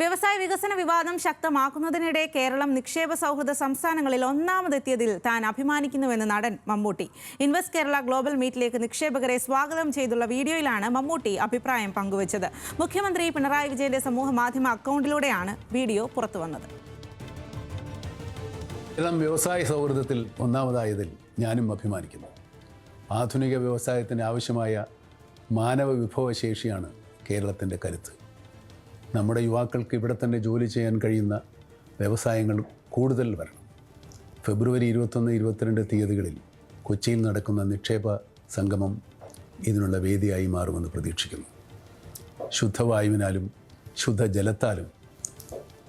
വ്യവസായ വികസന വിവാദം ശക്തമാക്കുന്നതിനിടെ കേരളം നിക്ഷേപ സൗഹൃദ സംസ്ഥാനങ്ങളിൽ ഒന്നാമതെത്തിയതിൽ താൻ അഭിമാനിക്കുന്നുവെന്ന് നടൻ മമ്മൂട്ടി. ഇൻവെസ്റ്റ് കേരള ഗ്ലോബൽ മീറ്റിലേക്ക് നിക്ഷേപകരെ സ്വാഗതം ചെയ്തുള്ള വീഡിയോയിലാണ് മമ്മൂട്ടി അഭിപ്രായം പങ്കുവച്ചത്. മുഖ്യമന്ത്രി പിണറായി വിജയന്റെ സമൂഹ മാധ്യമ അക്കൗണ്ടിലൂടെയാണ് വീഡിയോ പുറത്തുവന്നത്. കേരളം വ്യവസായ സൗഹൃദത്തിൽ ഒന്നാമതായതിൽ ഞാനും അഭിമാനിക്കുന്നു. ആധുനിക വ്യവസായത്തിന് ആവശ്യമായ മാനവ വിഭവശേഷിയാണ് കേരളത്തിന്റെ കരുത്ത്. നമ്മുടെ യുവാക്കൾക്ക് ഇവിടെ തന്നെ ജോലി ചെയ്യാൻ കഴിയുന്ന വ്യവസായങ്ങൾ കൂടുതൽ വരണം. ഫെബ്രുവരി ഇരുപത്തൊന്ന് ഇരുപത്തിരണ്ട് തീയതികളിൽ കൊച്ചിയിൽ നടക്കുന്ന നിക്ഷേപ സംഗമം ഇതിനുള്ള വേദിയായി മാറുമെന്ന് പ്രതീക്ഷിക്കുന്നു. ശുദ്ധവായുവിനാലും ശുദ്ധജലത്താലും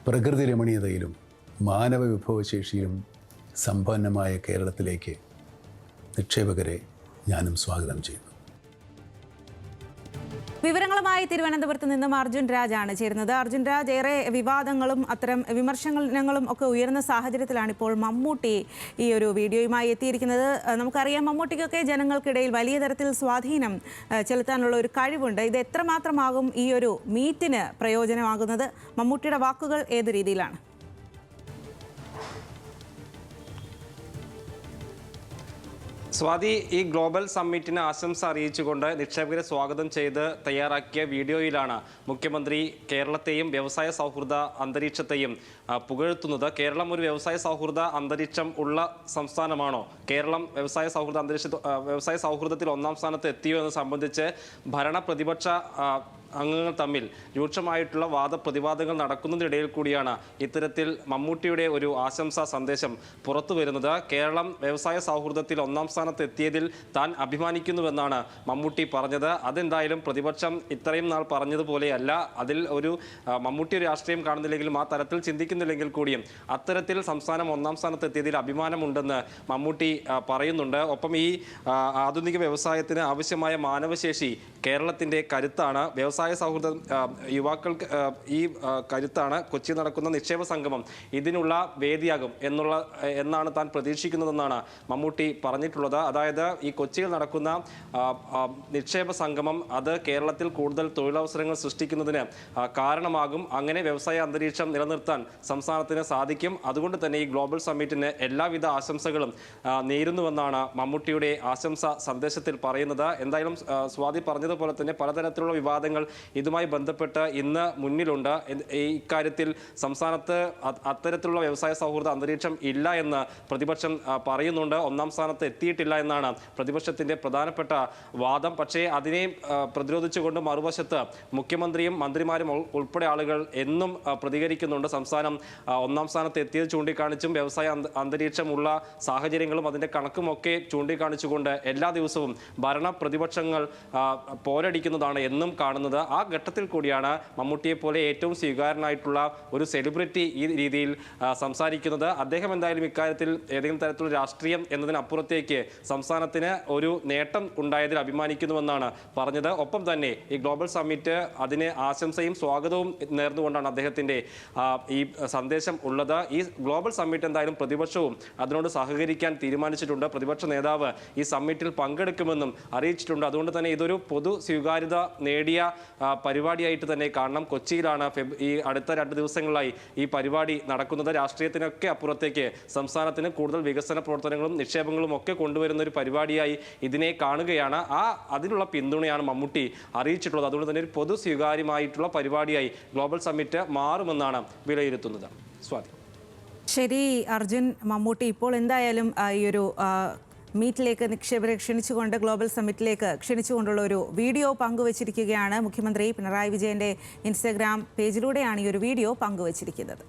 പ്രകൃതി രമണീയതയിലും മാനവ വിഭവശേഷിയിലും സമ്പന്നമായ കേരളത്തിലേക്ക് നിക്ഷേപകരെ ഞാനും സ്വാഗതം ചെയ്യുന്നു. വിവരങ്ങളുമായി തിരുവനന്തപുരത്ത് നിന്നും അർജുൻ രാജാണ് ചേരുന്നത്. അർജുൻ രാജ് ഏറെ വിവാദങ്ങളും അത്തരം വിമർശനങ്ങളും ഒക്കെ ഉയർന്ന സാഹചര്യത്തിലാണ് ഇപ്പോൾ മമ്മൂട്ടി ഈ ഒരു വീഡിയോയുമായി എത്തിയിരിക്കുന്നത്. നമുക്കറിയാം മമ്മൂട്ടിക്കൊക്കെ ജനങ്ങൾക്കിടയിൽ വലിയ തരത്തിൽ സ്വാധീനം ചെലുത്താനുള്ള ഒരു കഴിവുണ്ട്. ഇത് എത്രമാത്രമാകും ഈ ഒരു മീറ്റിന് പ്രയോജനമാകുന്നത്? മമ്മൂട്ടിയുടെ വാക്കുകൾ ഏത് രീതിയിലാണ്? സ്വാതി ഈ ഗ്ലോബൽ സമ്മിറ്റിന് ആശംസ അറിയിച്ചുകൊണ്ട് നിക്ഷേപകരെ സ്വാഗതം ചെയ്ത് തയ്യാറാക്കിയ വീഡിയോയിലാണ് മുഖ്യമന്ത്രി കേരളത്തെയും വ്യവസായ സൗഹൃദ അന്തരീക്ഷത്തെയും പുകഴ്ത്തുന്നത്. കേരളം ഒരു വ്യവസായ സൗഹൃദ അന്തരീക്ഷം ഉള്ള സംസ്ഥാനമാണോ? കേരളം വ്യവസായ സൗഹൃദ അന്തരീക്ഷ വ്യവസായ സൗഹൃദത്തിൽ ഒന്നാം സ്ഥാനത്ത് എത്തിയോ എന്ന് സംബന്ധിച്ച് ഭരണ പ്രതിപക്ഷ അംഗങ്ങൾ തമ്മിൽ രൂക്ഷമായിട്ടുള്ള വാദപ്രതിവാദങ്ങൾ നടക്കുന്നതിനിടയിൽ കൂടിയാണ് ഇത്തരത്തിൽ മമ്മൂട്ടിയുടെ ഒരു ആശംസാ സന്ദേശം പുറത്തു വരുന്നത്. കേരളം വ്യവസായ സൗഹൃദത്തിൽ ഒന്നാം സ്ഥാനത്ത് എത്തിയതിൽ താൻ അഭിമാനിക്കുന്നുവെന്നാണ് മമ്മൂട്ടി പറഞ്ഞത്. അതെന്തായാലും പ്രതിപക്ഷം ഇത്രയും നാൾ പറഞ്ഞതുപോലെയല്ല. അതിൽ ഒരു മമ്മൂട്ടി രാഷ്ട്രീയം കാണുന്നില്ലെങ്കിലും ആ തരത്തിൽ ചിന്തിക്കുന്നില്ലെങ്കിൽ കൂടിയും അത്തരത്തിൽ സംസ്ഥാനം ഒന്നാം സ്ഥാനത്ത് എത്തിയതിൽ അഭിമാനമുണ്ടെന്ന് മമ്മൂട്ടി പറയുന്നുണ്ട്. ഒപ്പം ഈ ആധുനിക വ്യവസായത്തിന് ആവശ്യമായ മാനവശേഷി കേരളത്തിന്റെ കരുത്താണ് വ്യവസായ സൗഹൃദ യുവാക്കൾക്ക് ഈ കരുത്താണ് കൊച്ചി നടക്കുന്ന നിക്ഷേപ സംഗമം. ഇതിനുള്ള വേദിയാകും എന്നുള്ള എന്നാണ് താൻ പ്രതീക്ഷിക്കുന്നതെന്നാണ് മമ്മൂട്ടി പറഞ്ഞിട്ടുള്ളത്. അതായത് ഈ കൊച്ചിയിൽ നടക്കുന്ന നിക്ഷേപ സംഗമം അത് കേരളത്തിൽ കൂടുതൽ തൊഴിലവസരങ്ങൾ സൃഷ്ടിക്കുന്നതിന് കാരണമാകും. അങ്ങനെ വ്യവസായ അന്തരീക്ഷം നിലനിർത്താൻ സംസ്ഥാനത്തിന് സാധിക്കും. അതുകൊണ്ട് തന്നെ ഈ ഗ്ലോബൽ സമ്മിറ്റിന് എല്ലാവിധ ആശംസകളും നേരുന്നുവെന്നാണ് മമ്മൂട്ടിയുടെ ആശംസ സന്ദേശത്തിൽ പറയുന്നത്. എന്തായാലും സ്വാതി സ്വാതി പറഞ്ഞതുപോലെ തന്നെ പലതരത്തിലുള്ള വിവാദങ്ങൾ ഇതുമായി ബന്ധപ്പെട്ട് ഇന്ന് മുന്നിലുണ്ട്. ഇക്കാര്യത്തിൽ സംസ്ഥാനത്ത് അത്തരത്തിലുള്ള വ്യവസായ സൗഹൃദ അന്തരീക്ഷം ഇല്ല എന്ന് പ്രതിപക്ഷം പറയുന്നുണ്ട്. ഒന്നാം സ്ഥാനത്ത് എത്തിയിട്ടില്ല എന്നാണ് പ്രതിപക്ഷത്തിന്റെ പ്രധാനപ്പെട്ട വാദം. പക്ഷേ അതിനെ പ്രതിരോധിച്ചുകൊണ്ട് മറുവശത്ത് മുഖ്യമന്ത്രിയും മന്ത്രിമാരും ഉൾ- ഉൾപ്പെടെ ആളുകൾ എന്നും പ്രതികരിക്കുന്നുണ്ട്. സംസ്ഥാനം ഒന്നാം സ്ഥാനത്ത് എത്തിയത് ചൂണ്ടിക്കാണിച്ചും വ്യവസായ അന്തരീക്ഷമുള്ള സാഹചര്യങ്ങളും അതിന്റെ കണക്കുമൊക്കെ ചൂണ്ടിക്കാണിച്ചുകൊണ്ട് എല്ലാ ദിവസവും ഭരണ പ്രതിപക്ഷങ്ങൾ പോരടിക്കുന്നതാണ് എന്നും കാണുന്നത്. ആ ഘട്ടത്തിൽ കൂടിയാണ് മമ്മൂട്ടിയെ പോലെ ഏറ്റവും സ്വീകാരനായിട്ടുള്ള ഒരു സെലിബ്രിറ്റി ഈ രീതിയിൽ സംസാരിക്കുന്നത്. അദ്ദേഹം എന്തായാലും ഇക്കാര്യത്തിൽ ഏതെങ്കിലും തരത്തിലുള്ള രാഷ്ട്രീയം എന്നതിനപ്പുറത്തേക്ക് സംസ്ഥാനത്തിന് ഒരു നേട്ടം ഉണ്ടായതിൽ അഭിമാനിക്കുന്നുവെന്നാണ് പറഞ്ഞത്. ഒപ്പം തന്നെ ഈ ഗ്ലോബൽ സമ്മിറ്റ് അതിന് ആശംസയും സ്വാഗതവും നേർന്നുകൊണ്ടാണ് അദ്ദേഹത്തിന്റെ ഈ സന്ദേശം ഉള്ളത്. ഈ ഗ്ലോബൽ സമ്മിറ്റ് എന്തായാലും പ്രതിപക്ഷവും അതിനോട് സഹകരിക്കാൻ തീരുമാനിച്ചിട്ടുണ്ട്. പ്രതിപക്ഷ നേതാവ് ഈ സമ്മിറ്റിൽ പങ്കെടുക്കുമെന്നും അറിയിച്ചിട്ടുണ്ട്. അതുകൊണ്ട് തന്നെ ഇതൊരു പൊതു സ്വീകാര്യത നേടിയ പരിപാടിയായിട്ട് തന്നെ കാണണം. കൊച്ചിയിലാണ് ഈ അടുത്ത രണ്ട് ദിവസങ്ങളിലായി ഈ പരിപാടി നടക്കുന്നത്. രാഷ്ട്രീയത്തിനൊക്കെ അപ്പുറത്തേക്ക് സംസ്ഥാനത്തിന് കൂടുതൽ വികസന പ്രവർത്തനങ്ങളും നിക്ഷേപങ്ങളും ഒക്കെ കൊണ്ടുവരുന്ന ഒരു പരിപാടിയായി ഇതിനെ കാണുകയാണ്. ആ അതിനുള്ള പിന്തുണയാണ് മമ്മൂട്ടി അറിയിച്ചിട്ടുള്ളത്. അതുകൊണ്ട് തന്നെ ഒരു പൊതു സ്വീകാര്യമായിട്ടുള്ള പരിപാടിയായി ഗ്ലോബൽ സമ്മിറ്റ് മാറുമെന്നാണ് വിലയിരുത്തുന്നത്. സ്വാതി. ശരി അർജുൻ മമ്മൂട്ടി ഇപ്പോൾ എന്തായാലും ഈ ഒരു മീറ്റിലേക്ക് നിക്ഷേപരെ ക്ഷണിച്ചുകൊണ്ട് ഗ്ലോബൽ സമ്മിറ്റിലേക്ക് ക്ഷണിച്ചുകൊണ്ടുള്ള ഒരു വീഡിയോ പങ്കുവച്ചിരിക്കുകയാണ് മുഖ്യമന്ത്രി പിണറായി വിജയന്റെ ഇൻസ്റ്റഗ്രാം പേജിലൂടെയാണ് ഈ ഒരു വീഡിയോ പങ്കുവച്ചിരിക്കുന്നത്.